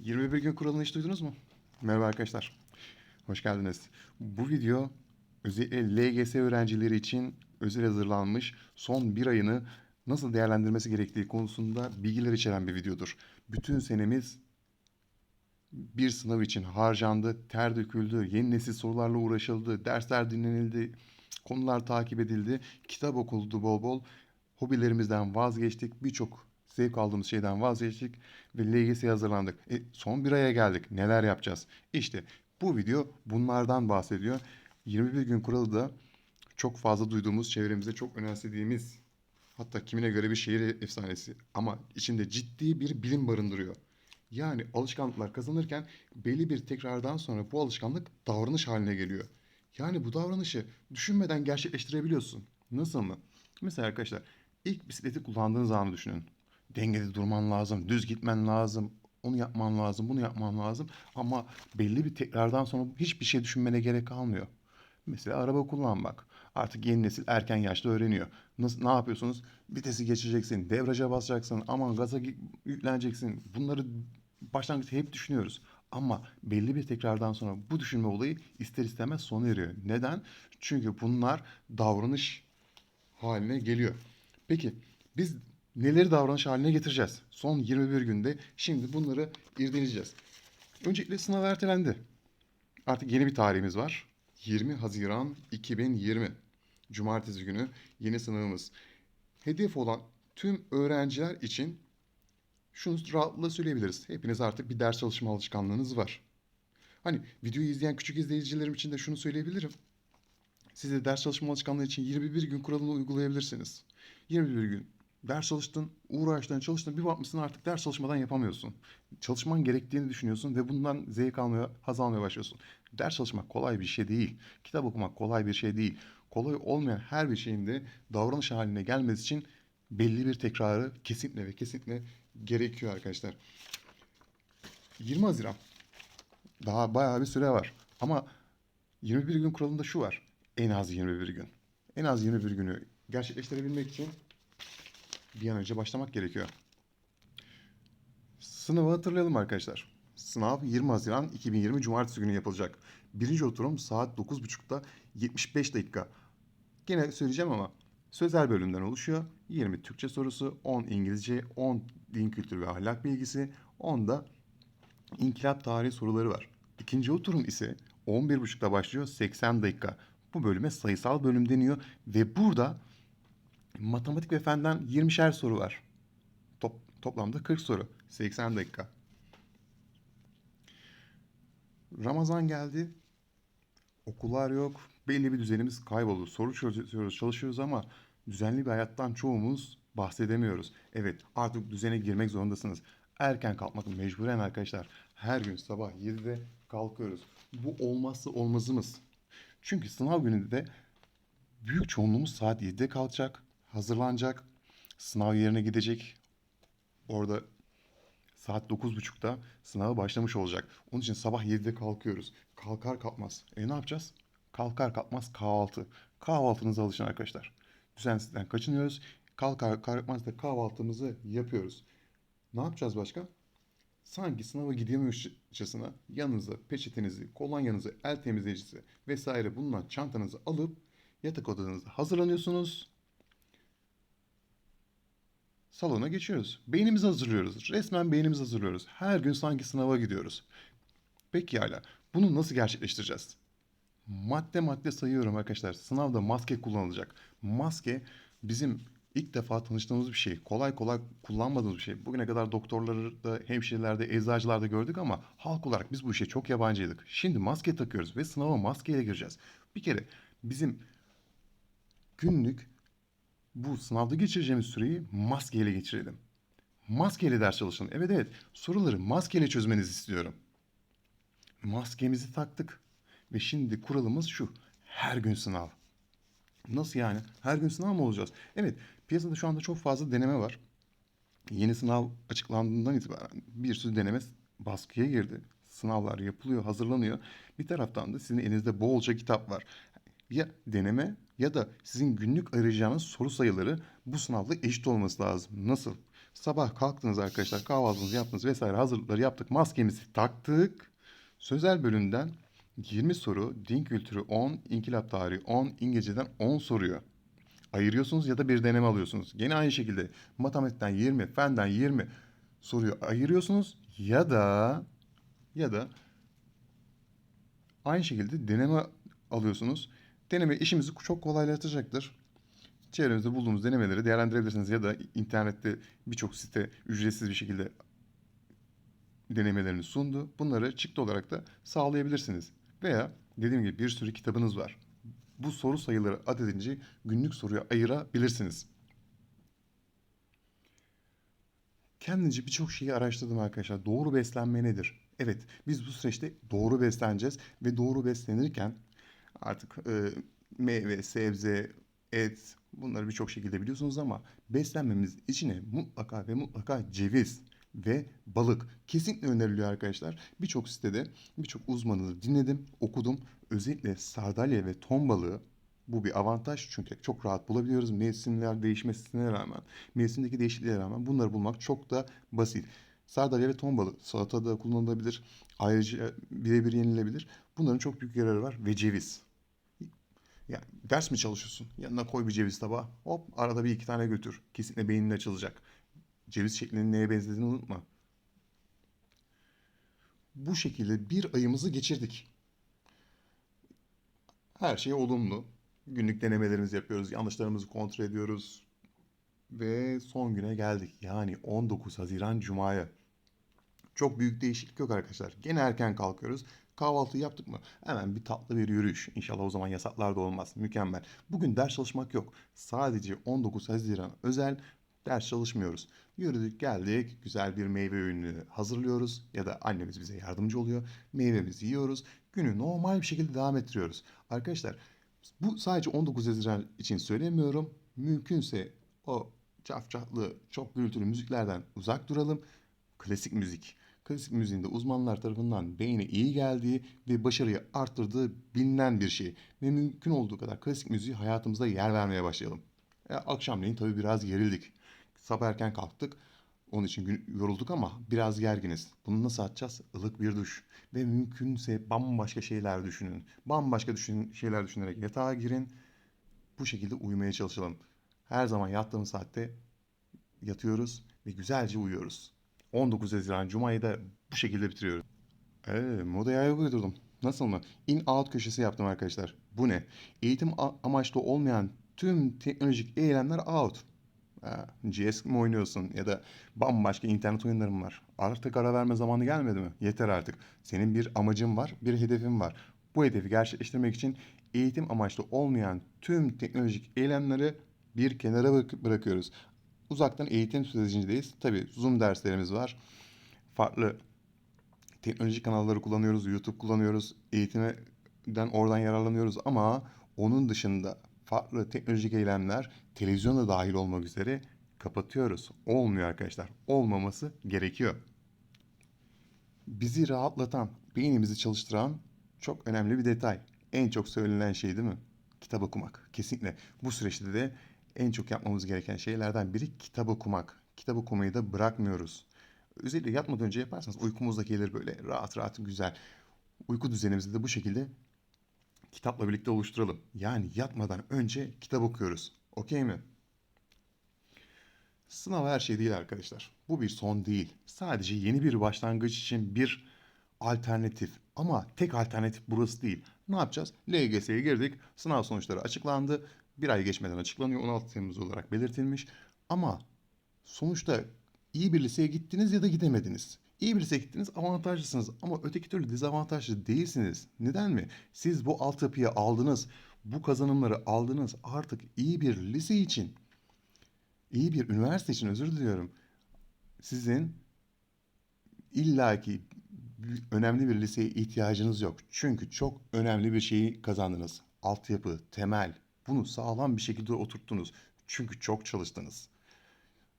21 gün kuralını hiç duydunuz mu? Merhaba arkadaşlar. Hoş geldiniz. Bu video özellikle LGS öğrencileri için özel hazırlanmış son bir ayını nasıl değerlendirmesi gerektiği konusunda bilgiler içeren bir videodur. Bütün senemiz bir sınav için harcandı, ter döküldü, yeni nesil sorularla uğraşıldı, dersler dinlenildi, konular takip edildi, kitap okuldu bol bol, hobilerimizden vazgeçtik, birçok zevk aldığımız şeyden vazgeçtik ve LGS'ye hazırlandık. E, son bir aya geldik, neler yapacağız? İşte bu video bunlardan bahsediyor. 21 gün kuralı da çok fazla duyduğumuz, çevremizde çok önemsediğimiz, hatta kimine göre bir şehir efsanesi ama içinde ciddi bir bilim barındırıyor. Yani alışkanlıklar kazanırken belli bir tekrardan sonra bu alışkanlık davranış haline geliyor. Yani bu davranışı düşünmeden gerçekleştirebiliyorsun. Nasıl mı? Mesela arkadaşlar ilk bisikleti kullandığınız anı düşünün. Dengede durman lazım, düz gitmen lazım, onu yapman lazım, bunu yapman lazım. Ama belli bir tekrardan sonra hiçbir şey düşünmene gerek kalmıyor. Mesela araba kullanmak. Artık yeni nesil erken yaşta öğreniyor. Nasıl, ne yapıyorsunuz? Vitesi geçeceksin, debriyaja basacaksın, aman gaza yükleneceksin. Bunları başlangıçta hep düşünüyoruz. Ama belli bir tekrardan sonra bu düşünme olayı ister istemez sona eriyor. Neden? Çünkü bunlar davranış haline geliyor. Peki biz neleri davranış haline getireceğiz? Son 21 günde şimdi bunları irdeleyeceğiz. Öncelikle sınav ertelendi. Artık yeni bir tarihimiz var. 20 Haziran 2020. Cumartesi günü yeni sınavımız. Hedef olan tüm öğrenciler için şunu rahatlıkla söyleyebiliriz. Hepiniz artık bir ders çalışma alışkanlığınız var. Hani videoyu izleyen küçük izleyicilerim için de şunu söyleyebilirim. Siz de ders çalışma alışkanlığı için 21 gün kuralını uygulayabilirsiniz. 21 gün ders çalıştın, uğraştın, çalıştın, bir bakmışsın artık ders çalışmadan yapamıyorsun. Çalışman gerektiğini düşünüyorsun ve bundan zevk almaya, haz almaya başlıyorsun. Ders çalışmak kolay bir şey değil. Kitap okumak kolay bir şey değil. Kolay olmayan her bir şeyin de davranış haline gelmesi için belli bir tekrarı kesinlikle ve kesinlikle gerekiyor arkadaşlar. 20 Haziran. Daha bayağı bir süre var. Ama 21 gün kuralında şu var. En az 21 gün. En az 21 günü gerçekleştirebilmek için bir an önce başlamak gerekiyor. Sınavı hatırlayalım arkadaşlar. Sınav 20 Haziran 2020 Cumartesi günü yapılacak. Birinci oturum saat 9.30'da 75 dakika. Gene söyleyeceğim ama sözel bölümden oluşuyor. 20 Türkçe sorusu, 10 İngilizce, 10 din kültürü ve ahlak bilgisi, 10 da İnkılap tarihi soruları var. İkinci oturum ise 11.30'da başlıyor 80 dakika. Bu bölüme sayısal bölüm deniyor ve burada matematik ve fenden 20'şer soru var. Top, toplamda 40 soru. 80 dakika. Ramazan geldi. Okullar yok. Belli bir düzenimiz kayboldu. Soru çözüyoruz, çalışıyoruz ama düzenli bir hayattan çoğumuz bahsedemiyoruz. Evet, artık düzene girmek zorundasınız. Erken kalkmak mecburen arkadaşlar. Her gün sabah 7'de kalkıyoruz. Bu olmazsa olmazımız. Çünkü sınav gününde de büyük çoğunluğumuz saat 7'de kalkacak, hazırlanacak, sınav yerine gidecek. Orada saat 9.30'da sınava başlamış olacak. Onun için sabah 7'de kalkıyoruz. Kalkar kalkmaz. E ne yapacağız? Kalkar kalkmaz kahvaltı. Kahvaltınıza alışın arkadaşlar. Düzensizlikten kaçınıyoruz. Kalkar kalkmaz da kahvaltımızı yapıyoruz. Ne yapacağız başka? Sanki sınava gidemiyormuşçasına yanınıza peçetenizi, kolonyanızı, el temizleyicisi vesaire bulunan çantanızı alıp yatak odanızda hazırlanıyorsunuz. Salona geçiyoruz. Beynimizi hazırlıyoruz. Resmen beynimizi hazırlıyoruz. Her gün sanki sınava gidiyoruz. Peki hala bunu nasıl gerçekleştireceğiz? Madde madde sayıyorum arkadaşlar. Sınavda maske kullanılacak. Maske bizim ilk defa tanıştığımız bir şey. Kolay kolay kullanmadığımız bir şey. Bugüne kadar doktorlarda, hemşirelerde, eczacılarda gördük ama halk olarak biz bu işe çok yabancıydık. Şimdi maske takıyoruz ve sınava maskeyle gireceğiz. Bir kere bizim günlük bu sınavda geçireceğimiz süreyi maskeyle geçirelim. Maskeyle ders çalışın. Evet evet soruları maskeyle çözmenizi istiyorum. Maskemizi taktık. Ve şimdi kuralımız şu. Her gün sınav. Nasıl yani? Her gün sınav mı olacağız? Evet, piyasada şu anda çok fazla deneme var. Yeni sınav açıklandığından itibaren bir sürü deneme baskıya girdi. Sınavlar yapılıyor, hazırlanıyor. Bir taraftan da sizin elinizde bolca kitap var. Ya deneme ya da sizin günlük arayacağınız soru sayıları bu sınavla eşit olması lazım. Nasıl? Sabah kalktınız arkadaşlar, kahvaltınızı yaptınız vesaire hazırlıkları yaptık, maskemizi taktık. Sözel bölümden 20 soru, din kültürü 10, inkılap tarihi 10, İngilizceden 10 soruyu ayırıyorsunuz ya da bir deneme alıyorsunuz. Gene aynı şekilde matematikten 20, fenden 20 soruyu ayırıyorsunuz ya da ya da aynı şekilde deneme alıyorsunuz. Deneme işimizi çok kolaylaştıracaktır. Çevremizde bulduğumuz denemeleri değerlendirebilirsiniz ya da internette birçok site ücretsiz bir şekilde denemelerini sundu. Bunları çıktı olarak da sağlayabilirsiniz. Veya dediğim gibi bir sürü kitabınız var. Bu soru sayıları ad edince günlük soruya ayırabilirsiniz. Kendince birçok şeyi araştırdım arkadaşlar. Doğru beslenme nedir? Evet, biz bu süreçte doğru besleneceğiz ve doğru beslenirken artık e, meyve, sebze, et bunları birçok şekilde biliyorsunuz ama beslenmemiz içine mutlaka ve mutlaka ceviz ve balık kesinlikle öneriliyor arkadaşlar. Birçok sitede birçok uzmanını dinledim, okudum. Özellikle sardalya ve ton balığı bu bir avantaj çünkü çok rahat bulabiliyoruz. Mevsimler değişmesine rağmen, mevsimdeki değişikliğe rağmen bunları bulmak çok da basit. Sardalya ve ton balığı salatada kullanılabilir. Ayrıca birebir yenilebilir. Bunların çok büyük yararı var ve ceviz. Yani ders mi çalışıyorsun? Yanına koy bir ceviz tabağı. Hop arada bir iki tane götür. Kesinlikle beynin açılacak. Ceviz şeklinin neye benzediğini unutma. Bu şekilde bir ayımızı geçirdik. Her şey olumlu. Günlük denemelerimizi yapıyoruz. Yanlışlarımızı kontrol ediyoruz. Ve son güne geldik. Yani 19 Haziran Cuma'ya. Çok büyük değişiklik yok arkadaşlar. Gene erken kalkıyoruz. Kahvaltı yaptık mı? Hemen bir tatlı bir yürüyüş. İnşallah o zaman yasaklar da olmaz. Mükemmel. Bugün ders çalışmak yok. Sadece 19 Haziran özel ders çalışmıyoruz. Yürüdük geldik. Güzel bir meyve öğünü hazırlıyoruz. Ya da annemiz bize yardımcı oluyor. Meyvemizi yiyoruz. Günü normal bir şekilde devam ettiriyoruz. Arkadaşlar bu sadece 19 Haziran için söylemiyorum. Mümkünse o cafcaflı, çok gürültülü müziklerden uzak duralım. Klasik müzik. Klasik müziğin de uzmanlar tarafından beyne iyi geldiği ve başarıyı arttırdığı bilinen bir şey. Ve mümkün olduğu kadar klasik müziği hayatımızda yer vermeye başlayalım. E, akşamleyin tabii biraz gerildik. Sabah erken kalktık. Onun için yorulduk ama biraz gerginiz. Bunu nasıl atacağız? Ilık bir duş. Ve mümkünse bambaşka şeyler düşünün. Bambaşka düşün, şeyler düşünerek yatağa girin. Bu şekilde uyumaya çalışalım. Her zaman yattığımız saatte yatıyoruz ve güzelce uyuyoruz. 19 Haziran Cuma'yı da bu şekilde bitiriyoruz. Ee, modaya ayak uydurdum. Nasıl mı? In-out köşesi yaptım arkadaşlar. Bu ne? Eğitim amaçlı olmayan tüm teknolojik eylemler out. Ha, CS mi oynuyorsun ya da bambaşka internet oyunların mı var? Artık ara verme zamanı gelmedi mi? Yeter artık. Senin bir amacın var, bir hedefin var. Bu hedefi gerçekleştirmek için eğitim amaçlı olmayan tüm teknolojik eylemleri bir kenara bırak- bırakıyoruz. Uzaktan eğitim sürecindeyiz. Tabii Zoom derslerimiz var. Farklı teknolojik kanalları kullanıyoruz, YouTube kullanıyoruz, eğitimden oradan yararlanıyoruz ama onun dışında farklı teknolojik eylemler televizyonda dahil olmak üzere kapatıyoruz. Olmuyor arkadaşlar. Olmaması gerekiyor. Bizi rahatlatan, beynimizi çalıştıran çok önemli bir detay. En çok söylenen şey değil mi? Kitap okumak. Kesinlikle. Bu süreçte de en çok yapmamız gereken şeylerden biri kitap okumak. Kitap okumayı da bırakmıyoruz. Özellikle yatmadan önce yaparsanız uykumuz da gelir böyle rahat rahat güzel. Uyku düzenimizi de bu şekilde kitapla birlikte oluşturalım. Yani yatmadan önce kitap okuyoruz. Okey mi? Sınav her şey değil arkadaşlar. Bu bir son değil. Sadece yeni bir başlangıç için bir alternatif. Ama tek alternatif burası değil. Ne yapacağız? LGS'ye girdik. Sınav sonuçları açıklandı. Bir ay geçmeden açıklanıyor. 16 Temmuz olarak belirtilmiş. Ama sonuçta iyi bir liseye gittiniz ya da gidemediniz. İyi bir liseye gittiniz avantajlısınız ama öteki türlü dezavantajlı değilsiniz. Neden mi? Siz bu altyapıyı aldınız, bu kazanımları aldınız. Artık iyi bir lise için, iyi bir üniversite için özür diliyorum. Sizin illaki önemli bir liseye ihtiyacınız yok. Çünkü çok önemli bir şeyi kazandınız. Altyapı, temel. Bunu sağlam bir şekilde oturttunuz. Çünkü çok çalıştınız.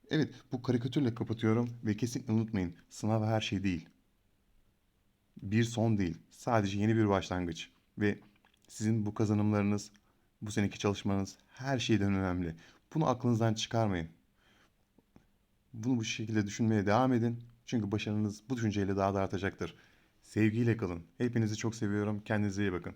Evet, bu karikatürle kapatıyorum ve kesinlikle unutmayın, sınav her şey değil. Bir son değil, sadece yeni bir başlangıç ve sizin bu kazanımlarınız, bu seneki çalışmanız her şeyden önemli. Bunu aklınızdan çıkarmayın. Bunu bu şekilde düşünmeye devam edin. Çünkü başarınız bu düşünceyle daha da artacaktır. Sevgiyle kalın. Hepinizi çok seviyorum. Kendinize iyi bakın.